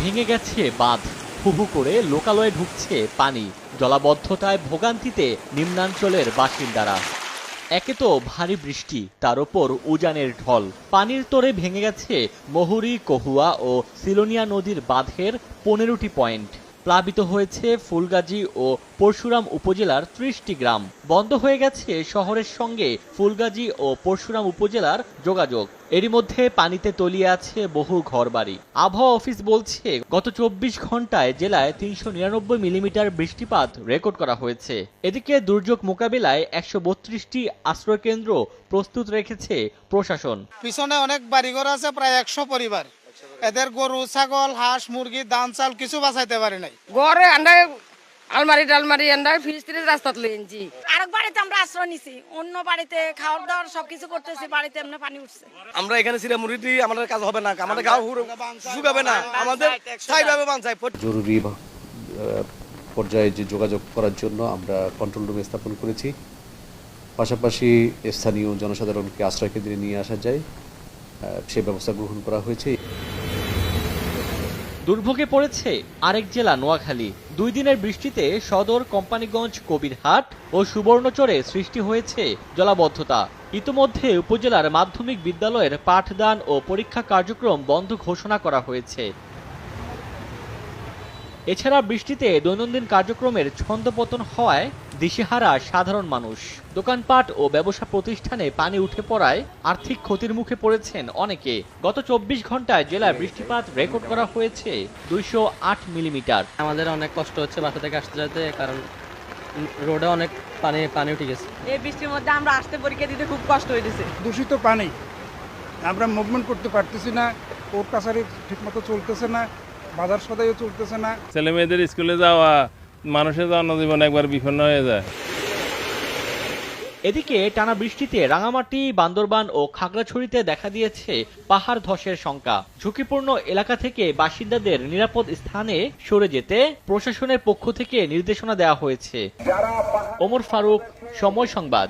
ভেঙে গেছে বাঁধ। হুহু করে লোকালয়ে ঢুকছে পানি। জলাবদ্ধতায় ভোগান্তিতে নিম্নাঞ্চলের বাসিন্দারা। একে তো ভারী বৃষ্টি, তার ওপর উজানের ঢল। পানির তোরে ভেঙে গেছে মহুরী, কহুয়া ও সিলোনিয়া নদীর বাঁধের পনেরোটি পয়েন্ট। প্লাবিত হয়েছে ফুলগাজী ও পরশুরাম উপজেলার ত্রিশটি গ্রাম। বন্ধ হয়ে গেছে শহরের সঙ্গে ফুলগাজী ও পরশুরাম উপজেলার যোগাযোগ। এরই মধ্যে পানিতে তলিয়ে আছে বহু ঘরবাড়ি। আবহাওয়া অফিস বলছে, গত চব্বিশ ঘন্টায় জেলায় তিনশো নিরানব্বই মিলিমিটার বৃষ্টিপাত রেকর্ড করা হয়েছে। এদিকে দুর্যোগ মোকাবিলায় একশো বত্রিশটি আশ্রয়কেন্দ্র প্রস্তুত রেখেছে প্রশাসন। পিছনে অনেক বাড়িঘর আছে, প্রায় একশো পরিবার। এদের গরু ছাগল হাঁস মুরগি ধান চাল কিছু বাঁচাইতে পারি নাই। ঘরে আন্ডা আলমারি টালমারি আন্ডা ফ্রিজ ট্রিজ রাস্তাত লই আনছি। আরেক বাড়িতে আমরা আশ্রয় নিছি অন্য বাড়িতে খাওয়ার দাওয়ার সবকিছু করতেছি বাড়িতে এমনি পানি উঠছে। আমরা এখানে ছিলাম মুড়ি আমাদের কাজ হবে না আমাদের গাও শুকাবে না আমাদের স্থায়ীভাবে বাঞ্চাই জরুরি পর্যায়ে যে যোগাযোগ করার জন্য আমরা কন্ট্রোল রুম স্থাপন করেছি। পাশাপাশি স্থানীয় জনসাধারণকে আশ্রয় কেন্দ্রে নিয়ে আসা যায়। সে ব্যবস্থা গ্রহণ করা হয়েছে। দুর্ভোগে পড়েছে আরেক জেলা, নোয়াখালী। দুই দিনের বৃষ্টিতে সদর, কোম্পানিগঞ্জ, কবিরহাট ও সুবর্ণচরে সৃষ্টি হয়েছে জলাবদ্ধতা। ইতোমধ্যে উপজেলার মাধ্যমিক বিদ্যালয়ের পাঠদান ও পরীক্ষা কার্যক্রম বন্ধ ঘোষণা করা হয়েছে। এছাড়া বৃষ্টিতে দৈনন্দিন কার্যক্রমের ছন্দপতন হওয়ায় দিশেহারা সাধারণ মানুষ। দোকানপাট ও ব্যবসা প্রতিষ্ঠানে পানি উঠে পড়ায় আর্থিক ক্ষতির মুখে পড়েছেন অনেকে। গত চব্বিশ ঘন্টায় জেলায় বৃষ্টিপাত রেকর্ড করা হয়েছে দুইশো আট মিলিমিটার। আমাদের অনেক কষ্ট হচ্ছে বাসা থেকে আসতে যেতে কারণ রোডে অনেক পানি পানি উঠে গেছে। এই বৃষ্টির মধ্যে আমরা আসতে পরীক্ষা দিতে খুব কষ্ট হইতেছে। দূষিত পানি আমরা মুভমেন্ট করতে পারতেছি না কোর্ট কাছারি ঠিকমতো চলতেছে না বাজার সদাইও চলতেছে না। ছেলে মেয়েদের স্কুলে যাওয়া মানুষের জনজীবন একবার বিপন্ন হয়ে যায়। এদিকে টানা বৃষ্টিতে রাঙামাটি বান্দরবান ও খাগড়াছড়িতে দেখা দিয়েছে পাহাড় ধসের শঙ্কা ঝুঁকিপূর্ণ এলাকা থেকে বাসিন্দাদের নিরাপদ স্থানে সরে যেতে প্রশাসনের পক্ষ থেকে নির্দেশনা দেওয়া হয়েছে। ওমর ফারুক সময় সংবাদ।